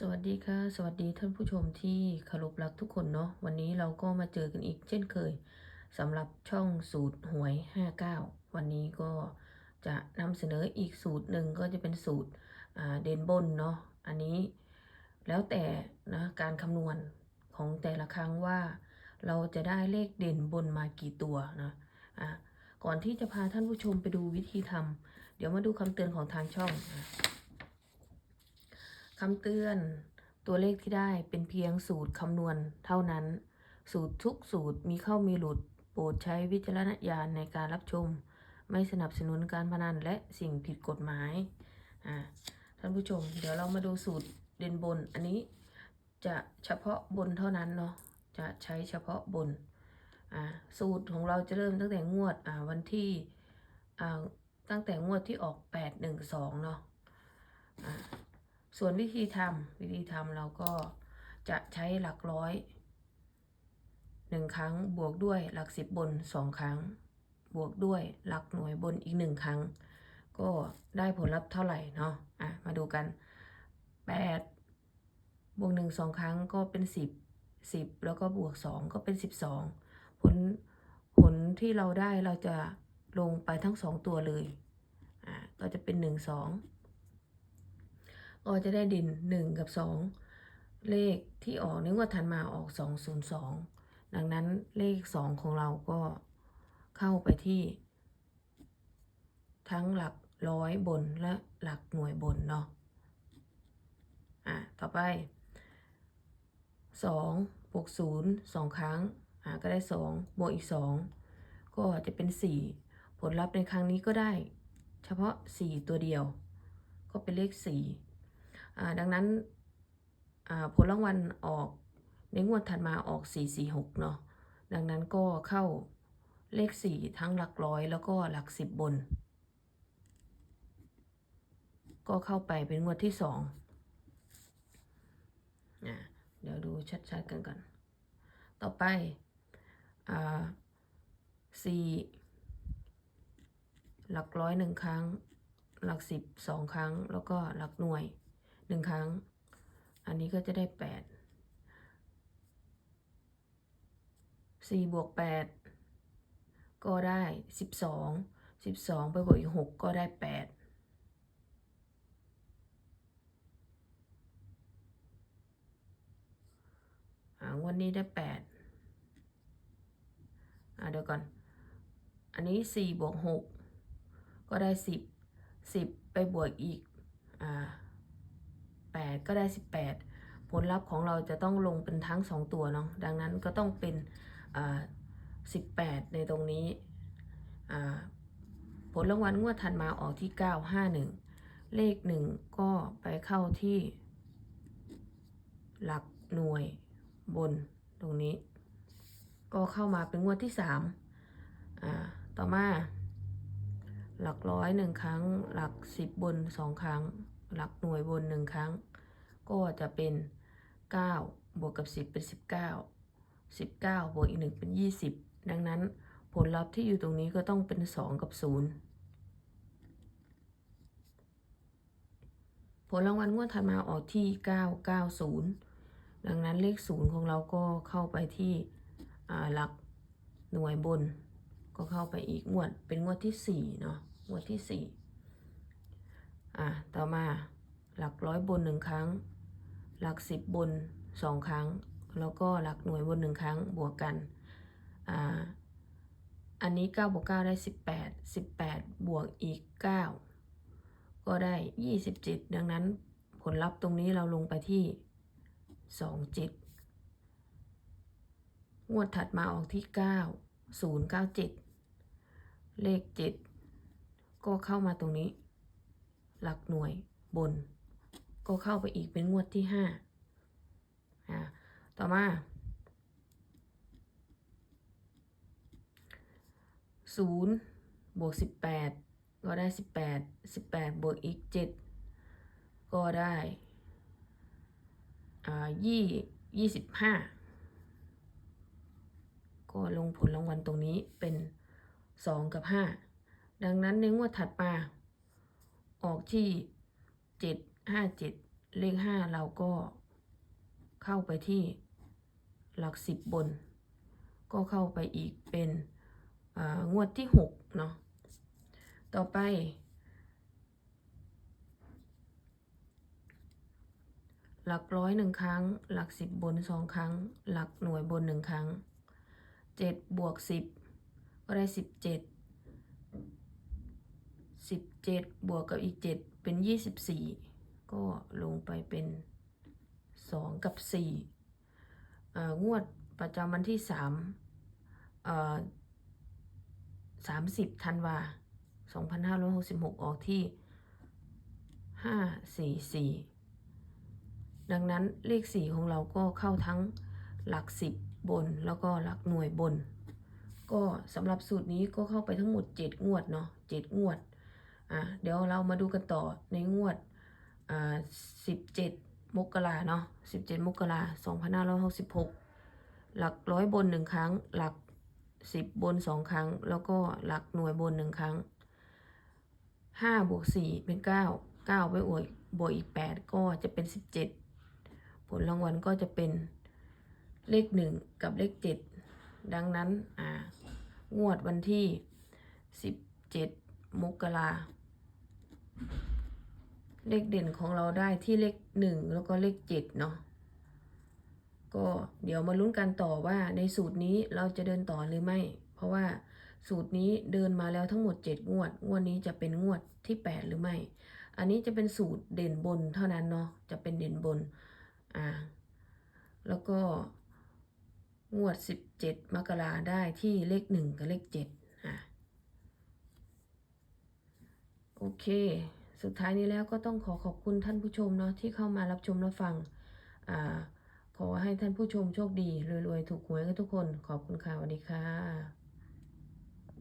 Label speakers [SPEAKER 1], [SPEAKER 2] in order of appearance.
[SPEAKER 1] สวัสดีค่ะ สวัสดีท่านผู้ชมที่เคารพรักทุกคนเนาะวันนี้เราก็มาเจอกันอีกเช่นเคยสำหรับช่องสูตรหวย 59 วันนี้ก็จะนำเสนออีกสูตรหนึ่งก็จะเป็นสูตรเด่นบนเนาะอันนี้แล้วแต่นะการคำนวณของแต่ละครั้งว่า เราจะได้เลขเด่นบนมากี่ตัวนะอะก่อนที่จะพาท่านผู้ชมไปดูวิธีทำเดี๋ยวมาดูคำเตือนของทางช่องอะ คำเตือน ตัวเลขที่ได้เป็นเพียงสูตรคำนวณเท่านั้น สูตรทุกสูตรมีเข้ามีหลุด โปรดใช้วิจารณญาณในการรับชม ไม่สนับสนุนการพนันและสิ่งผิดกฎหมายอ่าท่านผู้ชม เดี๋ยวเรามาดูสูตรเด่นบนอันนี้จะเฉพาะบนเท่านั้นเนาะจะใช้เฉพาะบนอ่าสูตรของเราจะเริ่มตั้งแต่งวดอ่าวันที่อ่าตั้งแต่งวดที่ออก 812 เนาะอ่า ส่วนวิธีทำวิธีทำเราก็จะใช้หลักร้อยหนึ่งครั้งบวกด้วยหลักสิบบนสองครั้ง บวกด้วยหลักหน่วยบนอีกหนึ่งครั้ง ก็ได้ผลลัพธ์เท่าไหร่เนาะอะมาดูกันแปดบวกหนึ่งสองครั้งก็เป็นสิบสิบแล้วก็บวกสองก็เป็นสิบสองผลผลที่เราได้เราจะลงไปทั้งสองตัวเลยอะก็จะเป็นหนึ่งสอง ก็จะได้ดินหนึ่งกับสองเลขที่ออกในงวดถัดมาออกสองศูนย์สองดังนั้นเลขสองของเราก็เข้าไปที่ ทั้งหลักร้อยบนและหลักหน่วยบนเนาะอะต่อไปสองบวกศูนย์สองครั้งอะก็ได้สองบวกอีกสองก็จะเป็นสี่ผลลัพธ์ในครั้งนี้ก็ได้ เฉพาะสี่ตัวเดียว ก็เป็นเลขสี่ ดังนั้นผลรางวัลออกในงวดถัดมาออก 446 เนาะ ดังนั้นก็เข้าเลข 4 ทั้งหลักร้อยแล้วก็หลัก 10 บน ก็เข้าไปเป็นงวดที่2อ่าเดี๋ยวดูชัดๆกันก่อน ต่อไปอ่า4หลักร้อยหนึ่งครั้ง หลักสิบสองครั้ง แล้วก็หลักหน่วย หนึ่งครั้ง อันนี้ก็จะได้แปดสี่บวกแปดก็ได้สิบสองสิบสองไปบวกอีกหกก็ได้แปดงวันนี้ได้แปดอ่าเดี๋ยวก่อน อันนี้สี่บวกหกก็ได้สิบสิบไปบวกอีก อ่า แปดก็ได้สิบแปดผลลัพธ์ของเราจะต้องลงเป็นทั้งสองตัวเนาะดังนั้นก็ต้องเป็นอ่าสิบแปดในตรงนี้ผลรางวัลงวดถัดมาออกที่เก้าห้าหนึ่งเลขหนึ่งก็ไปเข้าที่ หลักหน่วยบนตรงนี้ ก็เข้ามาเป็นงวดที่สามอ่าต่อมา หลักร้อยหนึ่งครั้ง หลักสิบบนสองครั้ง หลักหน่วยบนหนึ่งครั้ง ก็จะเป็นเก้าบวกกับสิบเป็นสิบเก้าสิบเก้าบวกอีกหนึ่งเป็นยี่สิบดังนั้นผลลัพธ์ที่อยู่ตรงนี้ก็ต้องเป็นสองกับศูนย์ผลรางวัลงวดถัดมาออกที่เก้าเก้าศูนย์ดังนั้นเลขศูนย์ของเราก็เข้าไปที่หลักหน่วยบน ก็เข้าไปอีกงวดเป็นงวดที่สี่เนาะงวดที่สี่ อะต่อมาหลักร้อยบนหนึ่งครั้ง หลักสิบบนสองครั้ง แล้วก็หลักหน่วยบนหนึ่งครั้งบวกกันอ่าอันนี้เก้าบวกเก้าได้สิบแปดสิบแปดบวกอีกเก้าก็ได้ยี่สิบจ็ดดังนั้นผลลัพธ์ตรงนี้เราลงไปที่สองจ็ดงวดถัดมาออกที่เก้าศูนย์เก้าจ็ดเลขเจ็ดก็เข้ามาตรงนี้ หลักหน่วยบน ก็เข้าไปอีกเป็นงวดที่ห้าต่อมาศูนย์บวกสิบแปดก็ได้สิบแปดสิบแปดบวกอีกเจ็ดก็ได้อ่ายี่ยี่สิบห้าก็ลงผลรางวัลตรงนี้เป็นสองกับห้าดังนั้นในงวดถัดมา ออกที่เจ็ดห้าเจ็ดเลขห้าเราก็เข้าไปที่หลักสิบบน ก็เข้าไปอีกเป็นอ่างวดที่หกเนาะต่อไป หลักร้อยหนึ่งครั้ง หลักสิบบนสองครั้ง หลักหน่วยบนหนึ่งครั้งเจ็ดบวกสิบก็ได้สิบเจ็ด สิบเจ็ดบวกกับอีกเจ็ดเป็นยี่สิบสี่ก็ลงไปเป็นสองกับสี่งวดประจำวันที่สามสามสิบธันวาสองพันห้าร้อยหกสิบหกออกที่ห้าสี่สี่ดังนั้นเลขสี่ของเราก็เข้าทั้งหลักสิบบนแล้วก็หลักหน่วยบน ก็สำหรับสูตรนี้ก็เข้าไปทั้งหมด 7 งวดเนาะ7งวด อะเดี๋ยวเรามาดูกันต่อในงวดอ่า17มกราเนาะ17มกรา2566หลักร้อยบนหนึ่งครั้ง หลัก10บบนสองครั้ง แล้วก็หลักหน่วยบนหนึ่งครั้ง5บวก4เป็น9 9ไปบวกบวกอีก8ก็จะเป็น17ผลรางวัลก็จะเป็นเลข1กับเลข7ดังนั้นอ่างวดวันที่17มกรา เลขเด่นของเราได้ที่เลข1แล้วก็เลข7เนาะก็เดี๋ยวมาลุ้นกันต่อว่าในสูตรนี้เราจะเดินต่อหรือไม่ เพราะว่าสูตรนี้เดินมาแล้วทั้งหมด 7 งวด งวดนี้จะเป็นงวดที่ 8 หรือไม่ อันนี้จะเป็นสูตรเด่นบนเท่านั้นเนาะจะเป็นเด่นบนอ่าแล้วก็งวด 17มกราได้ที่เลข 1 กับเลข7อ่าโอเค สุดท้ายนี้แล้วก็ต้องขอขอบคุณท่านผู้ชมเนาะที่เข้ามารับชมรับฟังอ่าขอให้ท่านผู้ชมโชคดีรวยๆถูกหวยกันทุกคน ขอบคุณค่ะสวัสดีค่ะ